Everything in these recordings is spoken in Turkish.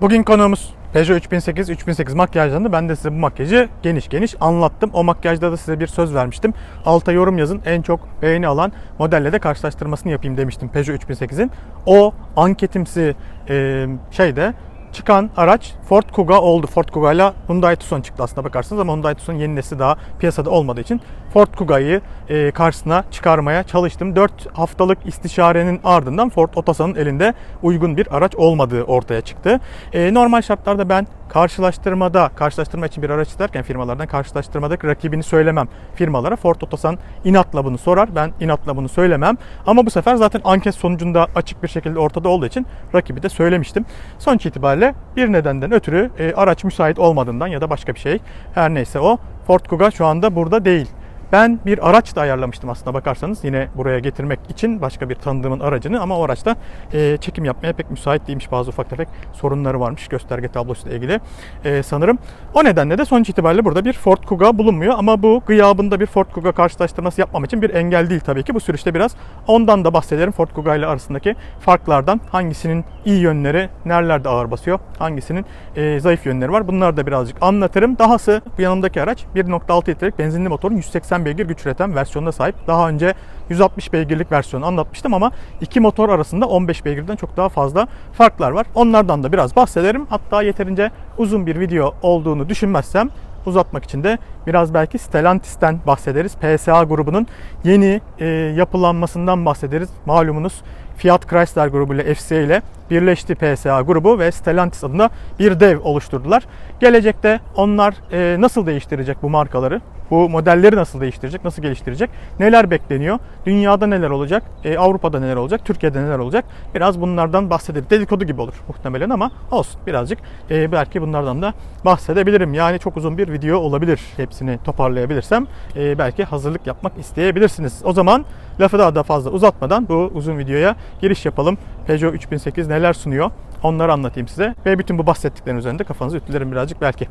Bugün konuğumuz Peugeot 3008, 3008 makyajlarında ben de size bu makyajı geniş geniş anlattım. O makyajda da size bir söz vermiştim. Alta yorum yazın en çok beğeni alan modelle de karşılaştırmasını yapayım demiştim Peugeot 3008'in. O anketimsi e, şeyde çıkan araç Ford Kuga oldu. Ford Kuga ile Hyundai Tucson çıktı aslında bakarsanız ama Hyundai Tucson yeni nesli daha piyasada olmadığı için Ford Kuga'yı e, karşısına çıkarmaya çalıştım. 4 haftalık istişarenin ardından Ford Otosan'ın elinde uygun bir araç olmadığı ortaya çıktı. E, normal şartlarda ben karşılaştırmada, karşılaştırma için bir araç isterken firmalardan karşılaştırmadaki rakibini söylemem firmalara. Ford Otosan inatla bunu sorar. Ben inatla bunu söylemem. Ama bu sefer zaten anket sonucunda açık bir şekilde ortada olduğu için rakibi de söylemiştim. Sonuç itibariyle bir nedenden ötürü e, araç müsait olmadığından ya da başka bir şey her neyse o Ford Kuga şu anda burada değil. Ben bir araç da ayarlamıştım aslında bakarsanız yine buraya getirmek için başka bir tanıdığımın aracını ama o araçta e, çekim yapmaya pek müsait değilmiş. Bazı ufak tefek sorunları varmış gösterge tablosuyla ilgili e, sanırım. O nedenle de sonuç itibariyle burada bir Ford Kuga bulunmuyor ama bu gıyabında bir Ford Kuga karşılaştırması yapmam için bir engel değil tabii ki. Bu süreçte biraz ondan da bahsederim Ford Kuga ile arasındaki farklardan hangisinin iyi yönleri nerelerde ağır basıyor hangisinin e, zayıf yönleri var bunları da birazcık anlatırım. Dahası bu yanımdaki araç 1.6 litrelik benzinli motorun 180 beygir güç üreten versiyonuna sahip. Daha önce 160 beygirlik versiyonu anlatmıştım ama iki motor arasında 15 beygirden çok daha fazla farklar var. Onlardan da biraz bahsederim. Hatta yeterince uzun bir video olduğunu düşünmezsem uzatmak için de biraz belki Stellantis'ten bahsederiz. PSA grubunun yeni e, yapılanmasından bahsederiz. Malumunuz Fiat Chrysler grubu ile FCA ile birleşti PSA grubu ve Stellantis adına bir dev oluşturdular. Gelecekte onlar e, nasıl değiştirecek bu markaları? Bu modelleri nasıl değiştirecek, nasıl geliştirecek, neler bekleniyor, dünyada neler olacak, e, Avrupa'da neler olacak, Türkiye'de neler olacak biraz bunlardan bahsederiz. Dedikodu gibi olur muhtemelen ama olsun birazcık e, belki bunlardan da bahsedebilirim. Yani çok uzun bir video olabilir hepsini toparlayabilirsem e, belki hazırlık yapmak isteyebilirsiniz. O zaman lafı daha da fazla uzatmadan bu uzun videoya giriş yapalım. Peugeot 3008 neler sunuyor onları anlatayım size ve bütün bu bahsettiklerin üzerinde kafanızı ütülerim birazcık belki.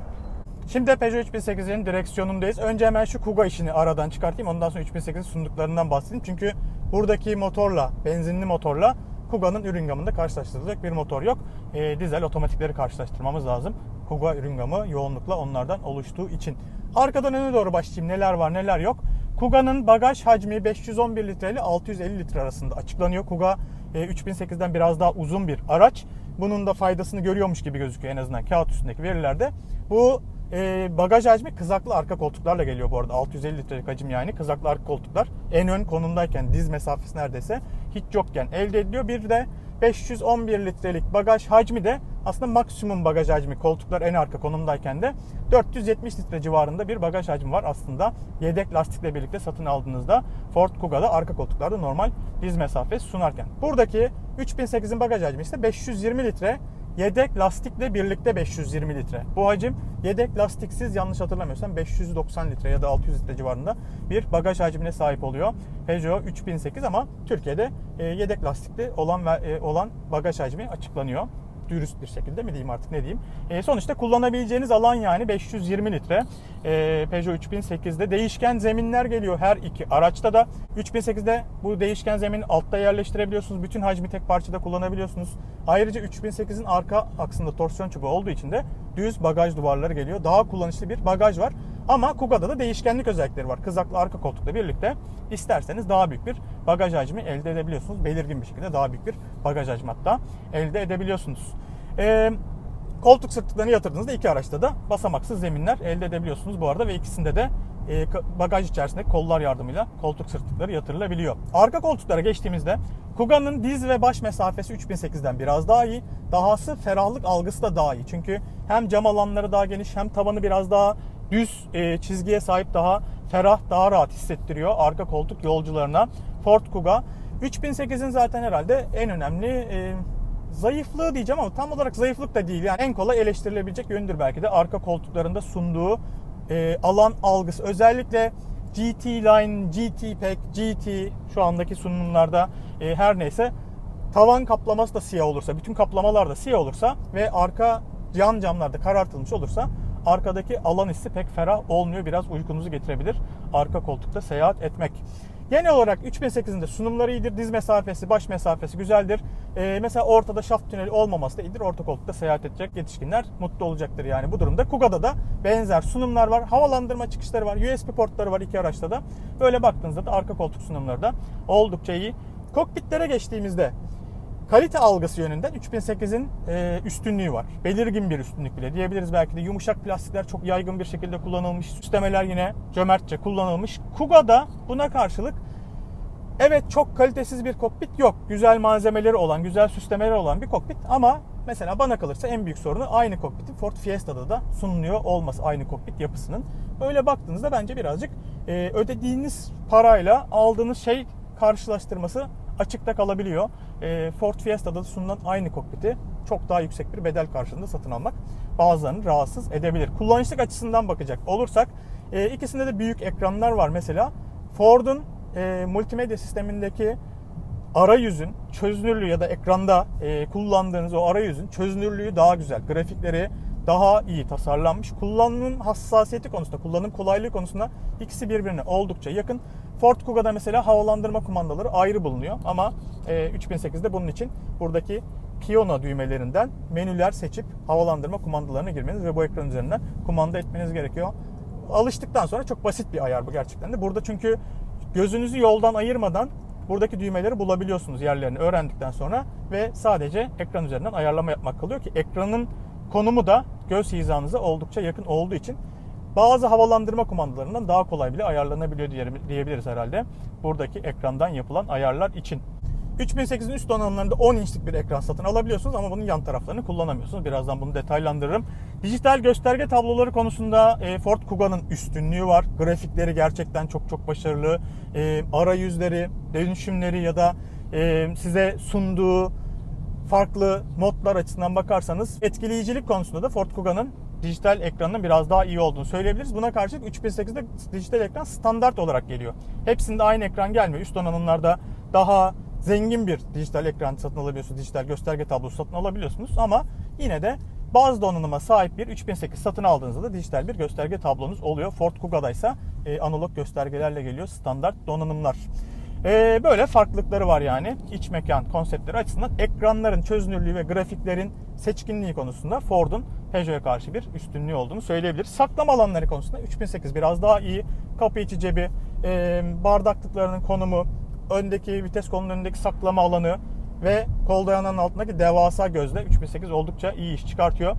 Şimdi Peugeot 3008'in direksiyonundayız. Önce hemen şu Kuga işini aradan çıkartayım. Ondan sonra 3008'in sunduklarından bahsedeyim. Çünkü buradaki motorla, benzinli motorla Kuga'nın ürün gamında karşılaştırılacak bir motor yok. E, dizel otomatikleri karşılaştırmamız lazım. Kuga ürün gamı yoğunlukla onlardan oluştuğu için. Arkadan öne doğru başlayayım. Neler var neler yok. Kuga'nın bagaj hacmi 511 litre ile 650 litre arasında açıklanıyor. Kuga e, 3008'den biraz daha uzun bir araç. Bunun da faydasını görüyormuş gibi gözüküyor en azından kağıt üstündeki verilerde. Bu e, bagaj hacmi kızaklı arka koltuklarla geliyor bu arada. 650 litrelik hacim yani kızaklı arka koltuklar. En ön konumdayken diz mesafesi neredeyse hiç yokken elde ediliyor. Bir de 511 litrelik bagaj hacmi de aslında maksimum bagaj hacmi koltuklar en arka konumdayken de 470 litre civarında bir bagaj hacmi var aslında. Yedek lastikle birlikte satın aldığınızda Ford Kuga'da arka koltuklarda normal diz mesafesi sunarken. Buradaki 3008'in bagaj hacmi ise 520 litre Yedek lastikle birlikte 520 litre. Bu hacim yedek lastiksiz yanlış hatırlamıyorsam 590 litre ya da 600 litre civarında bir bagaj hacmine sahip oluyor. Peugeot 3008 ama Türkiye'de e, yedek lastikli olan ve olan bagaj hacmi açıklanıyor dürüst bir şekilde mi diyeyim artık ne diyeyim. E, sonuçta kullanabileceğiniz alan yani 520 litre. E, Peugeot 3008'de değişken zeminler geliyor her iki araçta da. 3008'de bu değişken zemini altta yerleştirebiliyorsunuz. Bütün hacmi tek parçada kullanabiliyorsunuz. Ayrıca 3008'in arka aksında torsiyon çubuğu olduğu için de düz bagaj duvarları geliyor. Daha kullanışlı bir bagaj var. Ama Kuga'da da değişkenlik özellikleri var. Kızaklı arka koltukla birlikte isterseniz daha büyük bir bagaj hacmi elde edebiliyorsunuz. Belirgin bir şekilde daha büyük bir bagaj hacmi hatta elde edebiliyorsunuz. Ee, koltuk sırtlıklarını yatırdığınızda iki araçta da basamaksız zeminler elde edebiliyorsunuz bu arada ve ikisinde de e, bagaj içerisinde kollar yardımıyla koltuk sırtlıkları yatırılabiliyor. Arka koltuklara geçtiğimizde Kuga'nın diz ve baş mesafesi 3008'den biraz daha iyi. Dahası ferahlık algısı da daha iyi. Çünkü hem cam alanları daha geniş hem tavanı biraz daha düz e, çizgiye sahip daha ferah, daha rahat hissettiriyor arka koltuk yolcularına. Ford Kuga 3008'in zaten herhalde en önemli e, zayıflığı diyeceğim ama tam olarak zayıflık da değil. Yani en kolay eleştirilebilecek yöndür belki de arka koltuklarında sunduğu e, alan algısı. Özellikle GT Line, GT Pack, GT şu andaki sunumlarda e, her neyse tavan kaplaması da siyah olursa, bütün kaplamalar da siyah olursa ve arka yan camlarda karartılmış olursa arkadaki alan hissi pek ferah olmuyor. Biraz uykunuzu getirebilir arka koltukta seyahat etmek. Genel olarak 3008'in de sunumları iyidir. Diz mesafesi, baş mesafesi güzeldir. Ee, mesela ortada şaft tüneli olmaması da iyidir. Orta koltukta seyahat edecek yetişkinler mutlu olacaktır yani bu durumda. Kuga'da da benzer sunumlar var. Havalandırma çıkışları var. USB portları var iki araçta da. Böyle baktığınızda da arka koltuk sunumları da oldukça iyi. Kokpitlere geçtiğimizde kalite algısı yönünden 3008'in e, üstünlüğü var. Belirgin bir üstünlük bile diyebiliriz belki de. Yumuşak plastikler çok yaygın bir şekilde kullanılmış. Süslemeler yine cömertçe kullanılmış. Kuga'da buna karşılık evet çok kalitesiz bir kokpit yok. Güzel malzemeleri olan, güzel süslemeleri olan bir kokpit ama mesela bana kalırsa en büyük sorunu aynı kokpitin Ford Fiesta'da da sunuluyor olması aynı kokpit yapısının. Öyle baktığınızda bence birazcık e, ödediğiniz parayla aldığınız şey karşılaştırması açıkta kalabiliyor. E, Ford Fiesta'da sunulan aynı kokpiti çok daha yüksek bir bedel karşılığında satın almak bazılarını rahatsız edebilir. Kullanışlık açısından bakacak olursak e, ikisinde de büyük ekranlar var mesela. Ford'un e, multimedya sistemindeki arayüzün çözünürlüğü ya da ekranda e, kullandığınız o arayüzün çözünürlüğü daha güzel. Grafikleri daha iyi tasarlanmış. Kullanım hassasiyeti konusunda, kullanım kolaylığı konusunda ikisi birbirine oldukça yakın. Ford Kuga'da mesela havalandırma kumandaları ayrı bulunuyor ama e, 3008'de bunun için buradaki piyano düğmelerinden menüler seçip havalandırma kumandalarına girmeniz ve bu ekran üzerinden kumanda etmeniz gerekiyor. Alıştıktan sonra çok basit bir ayar bu gerçekten de. Burada çünkü gözünüzü yoldan ayırmadan buradaki düğmeleri bulabiliyorsunuz yerlerini öğrendikten sonra ve sadece ekran üzerinden ayarlama yapmak kalıyor ki ekranın konumu da göz hizanıza oldukça yakın olduğu için bazı havalandırma kumandalarından daha kolay bile ayarlanabiliyor diyebiliriz herhalde. Buradaki ekrandan yapılan ayarlar için. 3008'in üst donanımlarında 10 inçlik bir ekran satın alabiliyorsunuz ama bunun yan taraflarını kullanamıyorsunuz. Birazdan bunu detaylandırırım. Dijital gösterge tabloları konusunda e, Ford Kuga'nın üstünlüğü var. Grafikleri gerçekten çok çok başarılı. E, arayüzleri, dönüşümleri ya da e, size sunduğu farklı modlar açısından bakarsanız etkileyicilik konusunda da Ford Kuga'nın dijital ekranının biraz daha iyi olduğunu söyleyebiliriz. Buna karşılık 3008'de dijital ekran standart olarak geliyor. Hepsinde aynı ekran gelmiyor. Üst donanımlarda daha zengin bir dijital ekran satın alabiliyorsunuz. Dijital gösterge tablosu satın alabiliyorsunuz ama yine de bazı donanıma sahip bir 3008 satın aldığınızda da dijital bir gösterge tablonuz oluyor. Ford Kuga'da ise e, analog göstergelerle geliyor standart donanımlar. E, böyle farklılıkları var yani iç mekan konseptleri açısından ekranların çözünürlüğü ve grafiklerin seçkinliği konusunda Ford'un Peugeot'a karşı bir üstünlüğü olduğunu söyleyebiliriz. Saklama alanları konusunda 3008 biraz daha iyi. Kapı içi cebi, e, bardaklıklarının konumu, öndeki vites kolunun önündeki saklama alanı ve kol dayananın altındaki devasa gözle 3008 oldukça iyi iş çıkartıyor.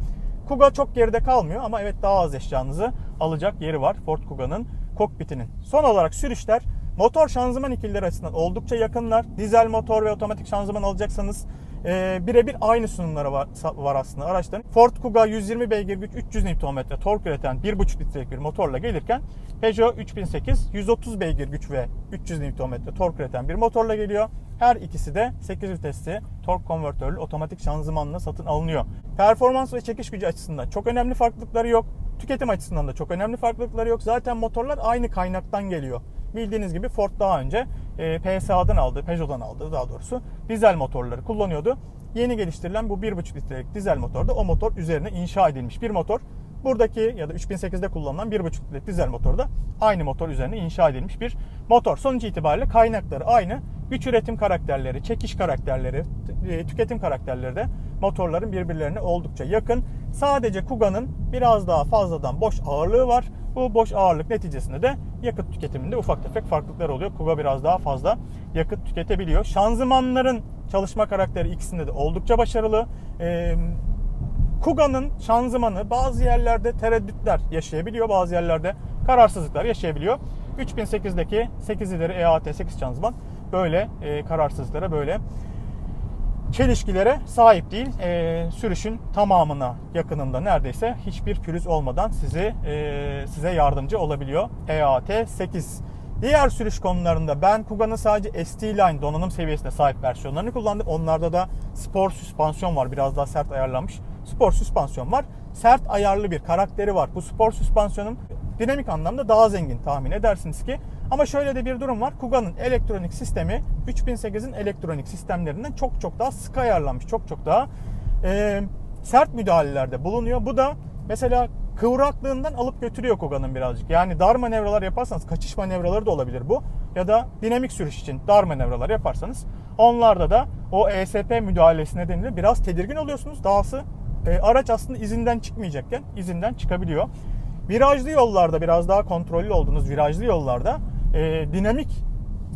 Kuga çok geride kalmıyor ama evet daha az eşyanızı alacak yeri var Ford Kuga'nın kokpitinin. Son olarak sürüşler motor şanzıman ikilileri açısından oldukça yakınlar. Dizel motor ve otomatik şanzıman alacaksanız e, birebir aynı sunumları var, var aslında araçların. Ford Kuga 120 beygir güç 300 Nm tork üreten 1.5 litrelik bir motorla gelirken Peugeot 3008 130 beygir güç ve 300 Nm tork üreten bir motorla geliyor. Her ikisi de 8 vitesli tork konvertörlü otomatik şanzımanla satın alınıyor. Performans ve çekiş gücü açısından çok önemli farklılıkları yok. Tüketim açısından da çok önemli farklılıkları yok. Zaten motorlar aynı kaynaktan geliyor. Bildiğiniz gibi Ford daha önce e, PSA'dan aldı, Peugeot'dan aldı daha doğrusu dizel motorları kullanıyordu. Yeni geliştirilen bu 1.5 litrelik dizel motorda o motor üzerine inşa edilmiş bir motor. Buradaki ya da 3008'de kullanılan 1.5 litrelik dizel motorda aynı motor üzerine inşa edilmiş bir motor. Sonuç itibariyle kaynakları aynı. Güç üretim karakterleri, çekiş karakterleri, e, tüketim karakterleri de motorların birbirlerine oldukça yakın. Sadece Kuga'nın biraz daha fazladan boş ağırlığı var. Bu boş ağırlık neticesinde de yakıt tüketiminde ufak tefek farklılıklar oluyor. Kuga biraz daha fazla yakıt tüketebiliyor. Şanzımanların çalışma karakteri ikisinde de oldukça başarılı. Ee, Kuga'nın şanzımanı bazı yerlerde tereddütler yaşayabiliyor. Bazı yerlerde kararsızlıklar yaşayabiliyor. 3008'deki 8 ileri EAT 8 şanzıman böyle e, kararsızlıklara böyle çelişkilere sahip değil. E, sürüşün tamamına yakınında neredeyse hiçbir pürüz olmadan sizi e, size yardımcı olabiliyor. EAT 8. Diğer sürüş konularında ben Kuga'nın sadece ST Line donanım seviyesine sahip versiyonlarını kullandım. Onlarda da spor süspansiyon var. Biraz daha sert ayarlanmış. Spor süspansiyon var. Sert ayarlı bir karakteri var. Bu spor süspansiyonun dinamik anlamda daha zengin tahmin edersiniz ki. Ama şöyle de bir durum var. Kuga'nın elektronik sistemi 3008'in elektronik sistemlerinden çok çok daha sık ayarlanmış. Çok çok daha e, sert müdahalelerde bulunuyor. Bu da mesela kıvraklığından alıp götürüyor Kuga'nın birazcık. Yani dar manevralar yaparsanız kaçış manevraları da olabilir bu. ya da dinamik sürüş için dar manevralar yaparsanız onlarda da o ESP müdahalesi nedeniyle biraz tedirgin oluyorsunuz. Dahası e, araç aslında izinden çıkmayacakken izinden çıkabiliyor. Virajlı yollarda biraz daha kontrollü olduğunuz virajlı yollarda e, dinamik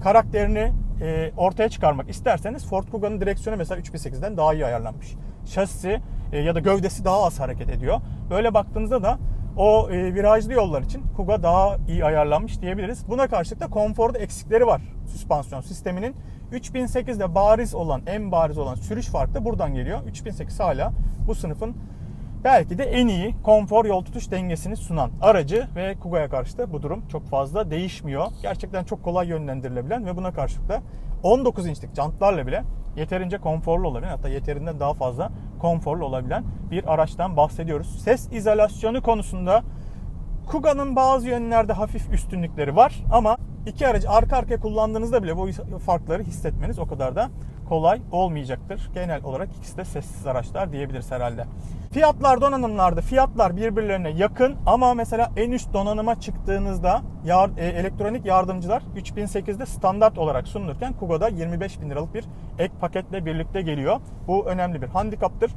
karakterini e, ortaya çıkarmak isterseniz Ford Kuga'nın direksiyonu mesela 3008'den daha iyi ayarlanmış. Şasisi e, ya da gövdesi daha az hareket ediyor. Böyle baktığınızda da o e, virajlı yollar için Kuga daha iyi ayarlanmış diyebiliriz. Buna karşılık da konforda eksikleri var süspansiyon sisteminin. 3008'de bariz olan, en bariz olan sürüş farkı da buradan geliyor. 3008 hala bu sınıfın belki de en iyi konfor yol tutuş dengesini sunan aracı ve Kuga'ya karşı da bu durum çok fazla değişmiyor. Gerçekten çok kolay yönlendirilebilen ve buna karşılık da 19 inçlik jantlarla bile yeterince konforlu olabilen hatta yeterinden daha fazla konforlu olabilen bir araçtan bahsediyoruz. Ses izolasyonu konusunda Kuga'nın bazı yönlerde hafif üstünlükleri var ama iki aracı arka arkaya kullandığınızda bile bu farkları hissetmeniz o kadar da kolay olmayacaktır. Genel olarak ikisi de sessiz araçlar diyebiliriz herhalde. Fiyatlar donanımlarda fiyatlar birbirlerine yakın ama mesela en üst donanıma çıktığınızda yar, e, elektronik yardımcılar 3008'de standart olarak sunulurken Kuga'da 25 bin liralık bir ek paketle birlikte geliyor. Bu önemli bir handikaptır.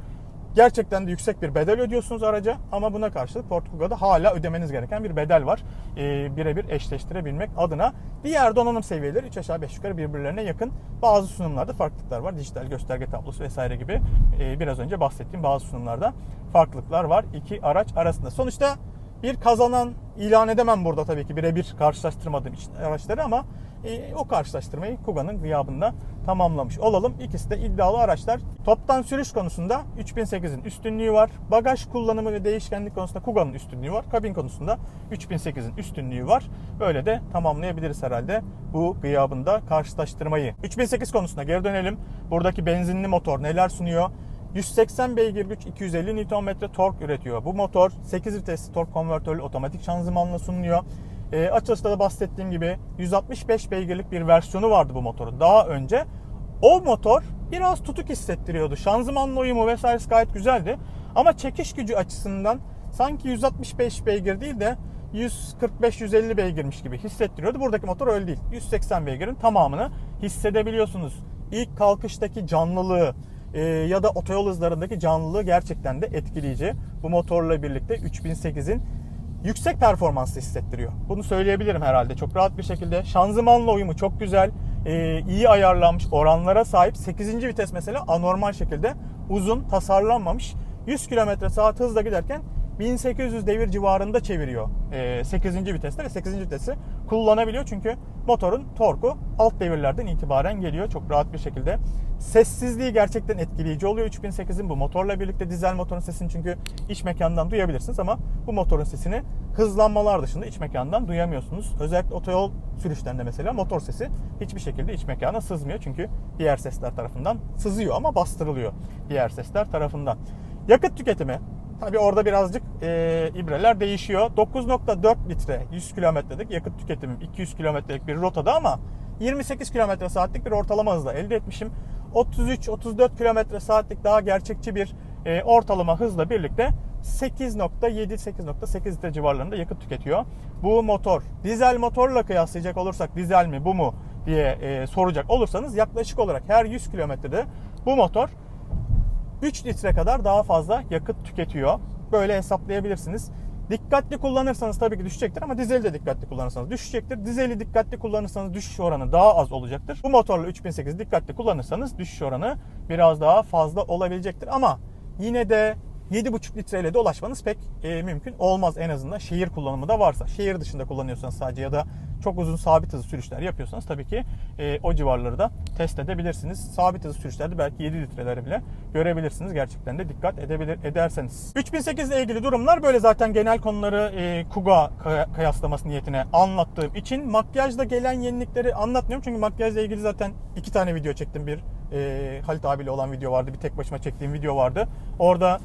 Gerçekten de yüksek bir bedel ödüyorsunuz araca ama buna karşılık Ford Kuga'da hala ödemeniz gereken bir bedel var. Ee, birebir eşleştirebilmek adına. Diğer donanım seviyeleri 3 aşağı 5 yukarı birbirlerine yakın. Bazı sunumlarda farklılıklar var. Dijital gösterge tablosu vesaire gibi e, biraz önce bahsettiğim bazı sunumlarda farklılıklar var iki araç arasında. Sonuçta bir kazanan ilan edemem burada tabii ki birebir karşılaştırmadığım için araçları ama e, o karşılaştırmayı Kuga'nın gıyabında tamamlamış olalım. İkisi de iddialı araçlar. Toptan sürüş konusunda 3008'in üstünlüğü var. Bagaj kullanımı ve değişkenlik konusunda Kuga'nın üstünlüğü var. Kabin konusunda 3008'in üstünlüğü var. Böyle de tamamlayabiliriz herhalde bu gıyabında karşılaştırmayı. 3008 konusuna geri dönelim. Buradaki benzinli motor neler sunuyor? 180 beygir güç 250 Nm tork üretiyor. Bu motor 8 vitesli tork konvertörlü otomatik şanzımanla sunuluyor. E, açılışta da bahsettiğim gibi 165 beygirlik bir versiyonu vardı bu motorun daha önce. O motor biraz tutuk hissettiriyordu. Şanzımanla uyumu vesairesi gayet güzeldi. Ama çekiş gücü açısından sanki 165 beygir değil de 145-150 beygirmiş gibi hissettiriyordu. Buradaki motor öyle değil. 180 beygirin tamamını hissedebiliyorsunuz. İlk kalkıştaki canlılığı, e, ya da otoyol hızlarındaki canlılığı gerçekten de etkileyici. Bu motorla birlikte 3008'in yüksek performanslı hissettiriyor. Bunu söyleyebilirim herhalde çok rahat bir şekilde. Şanzımanla uyumu çok güzel, e, iyi ayarlanmış oranlara sahip. 8. vites mesela anormal şekilde uzun, tasarlanmamış. 100 km saat hızla giderken 1800 devir civarında çeviriyor 8. viteste ve 8. vitesi kullanabiliyor çünkü motorun torku alt devirlerden itibaren geliyor çok rahat bir şekilde. Sessizliği gerçekten etkileyici oluyor 3008'in bu motorla birlikte dizel motorun sesini çünkü iç mekandan duyabilirsiniz ama bu motorun sesini hızlanmalar dışında iç mekandan duyamıyorsunuz. Özellikle otoyol sürüşlerinde mesela motor sesi hiçbir şekilde iç mekana sızmıyor çünkü diğer sesler tarafından sızıyor ama bastırılıyor diğer sesler tarafından. Yakıt tüketimi Tabii orada birazcık e, ibreler değişiyor. 9.4 litre 100 kilometrelik yakıt tüketimim 200 kilometrelik bir rotada ama 28 kilometre saatlik bir ortalama hızla elde etmişim. 33-34 kilometre saatlik daha gerçekçi bir e, ortalama hızla birlikte 8.7-8.8 litre civarlarında yakıt tüketiyor. Bu motor dizel motorla kıyaslayacak olursak dizel mi bu mu diye e, soracak olursanız yaklaşık olarak her 100 kilometrede bu motor 3 litre kadar daha fazla yakıt tüketiyor. Böyle hesaplayabilirsiniz. Dikkatli kullanırsanız tabii ki düşecektir ama dizeli de dikkatli kullanırsanız düşecektir. Dizeli dikkatli kullanırsanız düşüş oranı daha az olacaktır. Bu motorla 3008 dikkatli kullanırsanız düşüş oranı biraz daha fazla olabilecektir. Ama yine de 7,5 litreyle de ulaşmanız pek e, mümkün olmaz en azından şehir kullanımı da varsa. Şehir dışında kullanıyorsanız sadece ya da çok uzun sabit hızlı sürüşler yapıyorsanız tabii ki e, o civarları da test edebilirsiniz. Sabit hızlı sürüşlerde belki 7 litreleri bile görebilirsiniz. Gerçekten de dikkat edebilir ederseniz. 3008 ile ilgili durumlar böyle zaten genel konuları e, Kuga kıyaslaması niyetine anlattığım için makyajda gelen yenilikleri anlatmıyorum. Çünkü makyajla ilgili zaten iki tane video çektim. Bir e, Halit abiyle olan video vardı. Bir tek başıma çektiğim video vardı. Orada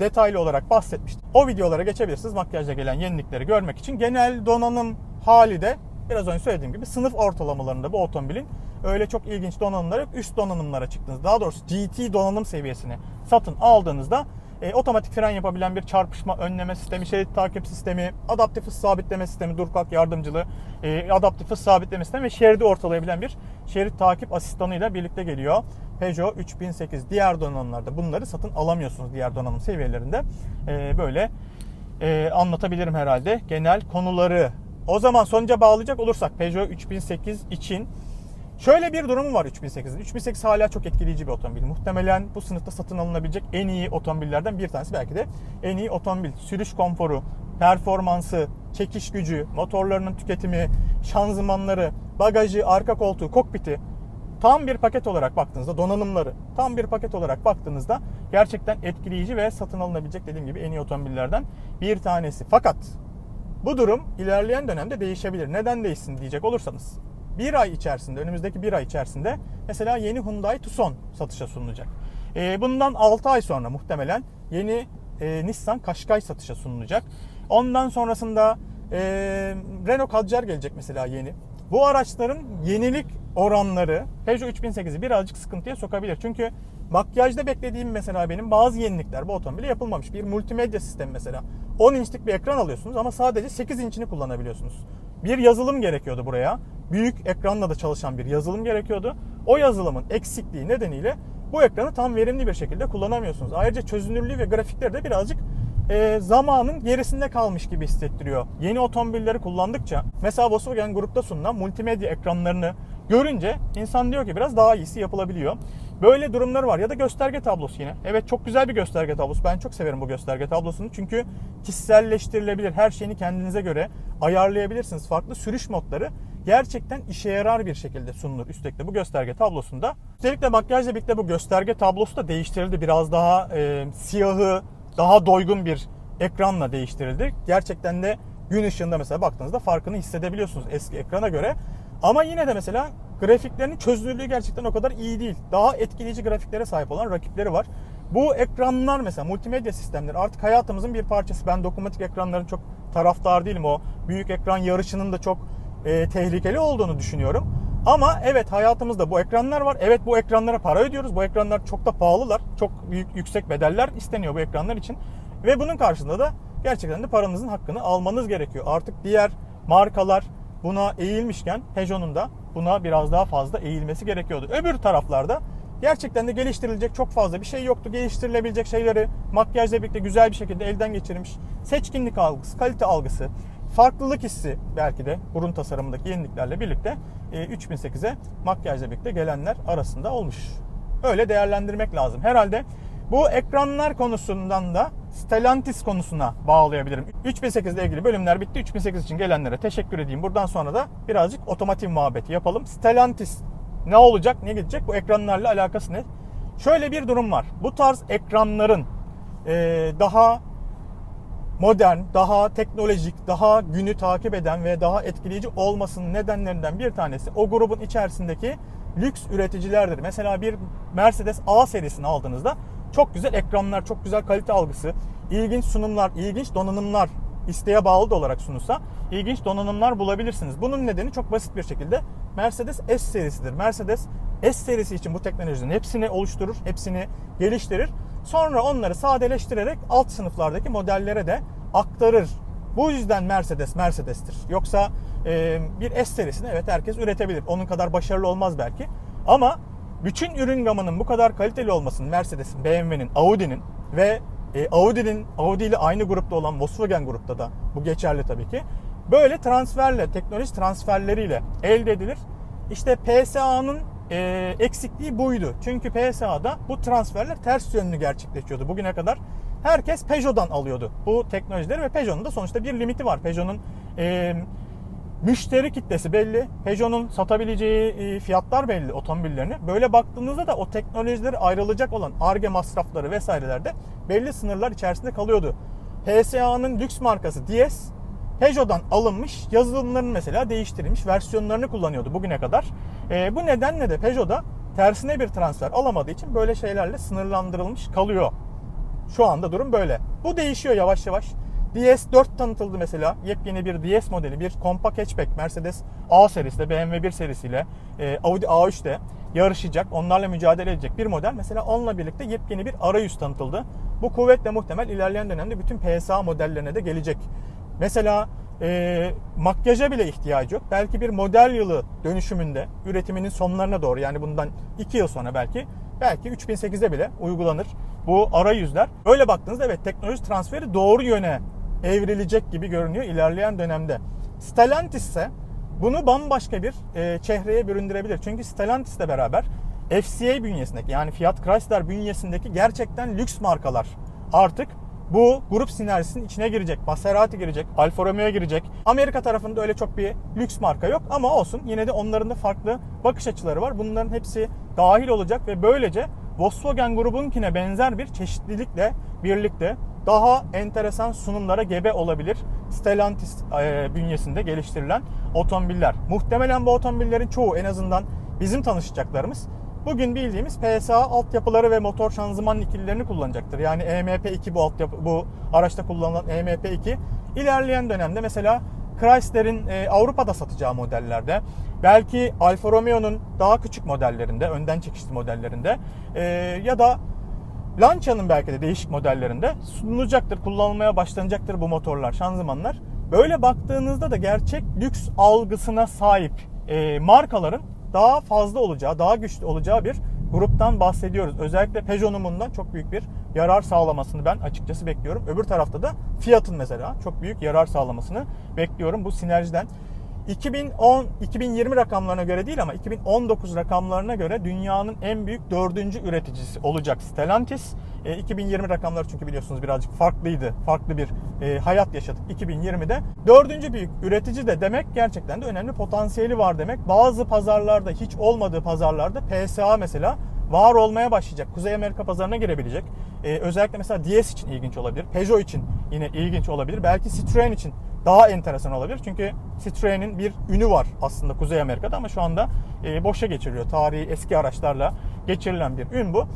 detaylı olarak bahsetmiştim. O videolara geçebilirsiniz makyajda gelen yenilikleri görmek için. Genel donanım hali de biraz önce söylediğim gibi sınıf ortalamalarında bu otomobilin öyle çok ilginç donanımlar. Üst donanımlara çıktınız. Daha doğrusu GT donanım seviyesini satın aldığınızda e, otomatik fren yapabilen bir çarpışma önleme sistemi, şerit takip sistemi, adaptif hız sabitleme sistemi, dur kalk yardımcılığı, e, adaptif hız sabitleme sistemi ve şeridi ortalayabilen bir şerit takip asistanıyla birlikte geliyor. Peugeot 3008 diğer donanımlarda bunları satın alamıyorsunuz diğer donanım seviyelerinde. E, böyle e, anlatabilirim herhalde genel konuları. O zaman sonuca bağlayacak olursak Peugeot 3008 için şöyle bir durumu var 3008'in. 3008 hala çok etkileyici bir otomobil. Muhtemelen bu sınıfta satın alınabilecek en iyi otomobillerden bir tanesi belki de en iyi otomobil. Sürüş konforu, performansı, çekiş gücü, motorlarının tüketimi, şanzımanları, bagajı, arka koltuğu, kokpiti tam bir paket olarak baktığınızda donanımları tam bir paket olarak baktığınızda gerçekten etkileyici ve satın alınabilecek dediğim gibi en iyi otomobillerden bir tanesi. Fakat bu durum ilerleyen dönemde değişebilir. Neden değişsin diyecek olursanız bir ay içerisinde önümüzdeki bir ay içerisinde mesela yeni Hyundai Tucson satışa sunulacak. Ee, bundan 6 ay sonra muhtemelen yeni e, Nissan Qashqai satışa sunulacak. Ondan sonrasında e, Renault Kadjar gelecek mesela yeni. Bu araçların yenilik oranları Peugeot 3008'i birazcık sıkıntıya sokabilir. Çünkü makyajda beklediğim mesela benim bazı yenilikler bu otomobile yapılmamış. Bir multimedya sistemi mesela. 10 inçlik bir ekran alıyorsunuz ama sadece 8 inçini kullanabiliyorsunuz. Bir yazılım gerekiyordu buraya. Büyük ekranla da çalışan bir yazılım gerekiyordu. O yazılımın eksikliği nedeniyle bu ekranı tam verimli bir şekilde kullanamıyorsunuz. Ayrıca çözünürlüğü ve grafikleri de birazcık e, zamanın gerisinde kalmış gibi hissettiriyor. Yeni otomobilleri kullandıkça mesela Volkswagen grupta sunulan multimedya ekranlarını görünce insan diyor ki biraz daha iyisi yapılabiliyor. Böyle durumları var ya da gösterge tablosu yine. Evet çok güzel bir gösterge tablosu. Ben çok severim bu gösterge tablosunu. Çünkü kişiselleştirilebilir. Her şeyini kendinize göre ayarlayabilirsiniz. Farklı sürüş modları gerçekten işe yarar bir şekilde sunulur üstelik bu gösterge tablosunda. Üstelik de makyajla birlikte bu gösterge tablosu da değiştirildi. Biraz daha e, siyahı, daha doygun bir ekranla değiştirildi. Gerçekten de gün ışığında mesela baktığınızda farkını hissedebiliyorsunuz eski ekrana göre. Ama yine de mesela grafiklerinin çözünürlüğü gerçekten o kadar iyi değil. Daha etkileyici grafiklere sahip olan rakipleri var. Bu ekranlar mesela multimedya sistemleri artık hayatımızın bir parçası. Ben dokunmatik ekranların çok taraftar değilim. O büyük ekran yarışının da çok e, tehlikeli olduğunu düşünüyorum. Ama evet hayatımızda bu ekranlar var. Evet bu ekranlara para ödüyoruz. Bu ekranlar çok da pahalılar. Çok büyük yüksek bedeller isteniyor bu ekranlar için. Ve bunun karşılığında da gerçekten de paranızın hakkını almanız gerekiyor. Artık diğer markalar buna eğilmişken Peugeot'un da buna biraz daha fazla eğilmesi gerekiyordu. Öbür taraflarda gerçekten de geliştirilecek çok fazla bir şey yoktu. Geliştirilebilecek şeyleri makyajla birlikte güzel bir şekilde elden geçirilmiş. Seçkinlik algısı, kalite algısı, farklılık hissi belki de burun tasarımındaki yeniliklerle birlikte 3008'e makyajla birlikte gelenler arasında olmuş. Öyle değerlendirmek lazım. Herhalde bu ekranlar konusundan da Stellantis konusuna bağlayabilirim. 3008 ile ilgili bölümler bitti. 3008 için gelenlere teşekkür edeyim. Buradan sonra da birazcık otomotiv muhabbeti yapalım. Stellantis ne olacak, ne gidecek? Bu ekranlarla alakası ne? Şöyle bir durum var. Bu tarz ekranların daha modern, daha teknolojik, daha günü takip eden ve daha etkileyici olmasının nedenlerinden bir tanesi o grubun içerisindeki lüks üreticilerdir. Mesela bir Mercedes A serisini aldığınızda çok güzel ekranlar, çok güzel kalite algısı, ilginç sunumlar, ilginç donanımlar isteğe bağlı da olarak sunulsa ilginç donanımlar bulabilirsiniz. Bunun nedeni çok basit bir şekilde Mercedes S serisidir. Mercedes S serisi için bu teknolojinin hepsini oluşturur, hepsini geliştirir. Sonra onları sadeleştirerek alt sınıflardaki modellere de aktarır. Bu yüzden Mercedes Mercedes'tir. Yoksa e, bir S serisini evet herkes üretebilir. Onun kadar başarılı olmaz belki. Ama bütün ürün gamının bu kadar kaliteli olmasının Mercedes'in, BMW'nin, Audi'nin ve e, Audi'nin Audi ile aynı grupta olan Volkswagen grupta da bu geçerli tabii ki. Böyle transferle, teknoloji transferleriyle elde edilir. İşte PSA'nın e, eksikliği buydu. Çünkü PSA'da bu transferler ters yönlü gerçekleşiyordu bugüne kadar. Herkes Peugeot'dan alıyordu bu teknolojileri ve Peugeot'un da sonuçta bir limiti var. Peugeot'un e, müşteri kitlesi belli. Peugeot'un satabileceği e, fiyatlar belli otomobillerini. Böyle baktığınızda da o teknolojileri ayrılacak olan ARGE masrafları vesairelerde belli sınırlar içerisinde kalıyordu. PSA'nın lüks markası DS Peugeot'dan alınmış yazılımların mesela değiştirilmiş versiyonlarını kullanıyordu bugüne kadar. E, bu nedenle de Peugeot'da tersine bir transfer alamadığı için böyle şeylerle sınırlandırılmış kalıyor. Şu anda durum böyle. Bu değişiyor yavaş yavaş. DS4 tanıtıldı mesela. Yepyeni bir DS modeli, bir compact hatchback Mercedes A serisiyle, BMW 1 serisiyle, Audi A3'te yarışacak, onlarla mücadele edecek bir model. Mesela onunla birlikte yepyeni bir arayüz tanıtıldı. Bu kuvvetle muhtemel ilerleyen dönemde bütün PSA modellerine de gelecek. Mesela e, makyaja bile ihtiyacı yok. Belki bir model yılı dönüşümünde üretiminin sonlarına doğru yani bundan 2 yıl sonra belki belki 3008'e bile uygulanır bu arayüzler. Öyle baktığınızda evet teknoloji transferi doğru yöne evrilecek gibi görünüyor ilerleyen dönemde. Stellantis ise bunu bambaşka bir e, çehreye büründürebilir. Çünkü Stellantis ile beraber FCA bünyesindeki yani Fiat Chrysler bünyesindeki gerçekten lüks markalar artık bu grup sinerjisinin içine girecek. Maserati girecek, Alfa Romeo girecek. Amerika tarafında öyle çok bir lüks marka yok ama olsun. Yine de onların da farklı bakış açıları var. Bunların hepsi dahil olacak ve böylece Volkswagen grubunkine benzer bir çeşitlilikle birlikte daha enteresan sunumlara gebe olabilir. Stellantis e, bünyesinde geliştirilen otomobiller. Muhtemelen bu otomobillerin çoğu en azından bizim tanışacaklarımız bugün bildiğimiz PSA altyapıları ve motor şanzıman ikililerini kullanacaktır. Yani EMP2 bu altyapı bu araçta kullanılan EMP2 ilerleyen dönemde mesela Chrysler'in e, Avrupa'da satacağı modellerde belki Alfa Romeo'nun daha küçük modellerinde, önden çekişli modellerinde e, ya da Lancia'nın belki de değişik modellerinde sunulacaktır, kullanılmaya başlanacaktır bu motorlar, şanzımanlar. Böyle baktığınızda da gerçek lüks algısına sahip e, markaların daha fazla olacağı, daha güçlü olacağı bir gruptan bahsediyoruz. Özellikle Peugeot'un bundan çok büyük bir yarar sağlamasını ben açıkçası bekliyorum. Öbür tarafta da Fiat'ın mesela çok büyük yarar sağlamasını bekliyorum bu sinerjiden. 2010 2020 rakamlarına göre değil ama 2019 rakamlarına göre dünyanın en büyük dördüncü üreticisi olacak Stellantis. E, 2020 rakamları çünkü biliyorsunuz birazcık farklıydı. Farklı bir e, hayat yaşadık 2020'de. Dördüncü büyük üretici de demek gerçekten de önemli potansiyeli var demek. Bazı pazarlarda hiç olmadığı pazarlarda PSA mesela var olmaya başlayacak. Kuzey Amerika pazarına girebilecek. Ee, özellikle mesela DS için ilginç olabilir. Peugeot için yine ilginç olabilir. Belki Citroen için daha enteresan olabilir. Çünkü Citroen'in bir ünü var aslında Kuzey Amerika'da ama şu anda e, boşa geçiriyor. Tarihi eski araçlarla geçirilen bir ün bu.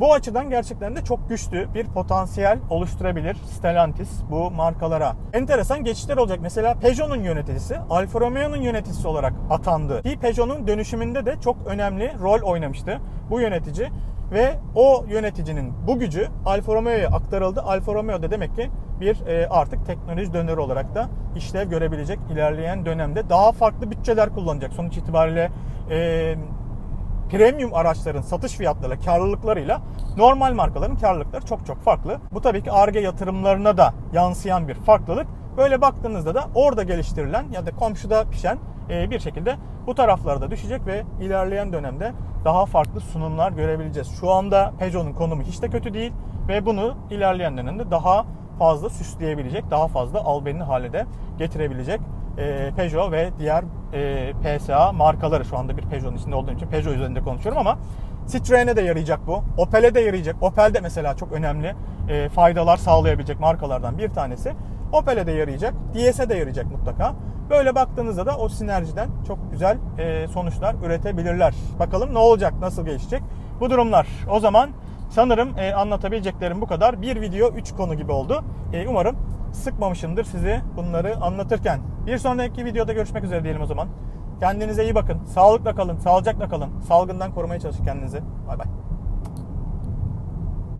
Bu açıdan gerçekten de çok güçlü bir potansiyel oluşturabilir Stellantis bu markalara. Enteresan geçişler olacak. Mesela Peugeot'un yöneticisi Alfa Romeo'nun yöneticisi olarak atandı. Ki Peugeot'un dönüşümünde de çok önemli rol oynamıştı bu yönetici. Ve o yöneticinin bu gücü Alfa Romeo'ya aktarıldı. Alfa Romeo da demek ki bir e, artık teknoloji döneri olarak da işlev görebilecek ilerleyen dönemde. Daha farklı bütçeler kullanacak. Sonuç itibariyle e, premium araçların satış fiyatlarıyla, karlılıklarıyla normal markaların karlılıkları çok çok farklı. Bu tabii ki ARGE yatırımlarına da yansıyan bir farklılık. Böyle baktığınızda da orada geliştirilen ya da komşuda pişen e, bir şekilde bu taraflarda düşecek ve ilerleyen dönemde daha farklı sunumlar görebileceğiz. Şu anda Peugeot'un konumu hiç de kötü değil ve bunu ilerleyen dönemde daha fazla süsleyebilecek, daha fazla albenili hale de getirebilecek e, Peugeot ve diğer e, PSA markaları şu anda bir Peugeot'un içinde olduğum için Peugeot üzerinde konuşuyorum ama Citroen'e de yarayacak bu. Opel'e de yarayacak. Opel de mesela çok önemli e, faydalar sağlayabilecek markalardan bir tanesi. Opel'e de yarayacak. DS'e de yarayacak mutlaka. Böyle baktığınızda da o sinerjiden çok güzel e, sonuçlar üretebilirler. Bakalım ne olacak, nasıl gelişecek bu durumlar. O zaman sanırım e, anlatabileceklerim bu kadar. Bir video, üç konu gibi oldu. E, umarım sıkmamışımdır sizi bunları anlatırken. Bir sonraki videoda görüşmek üzere diyelim o zaman. Kendinize iyi bakın. Sağlıkla kalın, sağlıcakla kalın. Salgından korumaya çalışın kendinizi. Bay bay.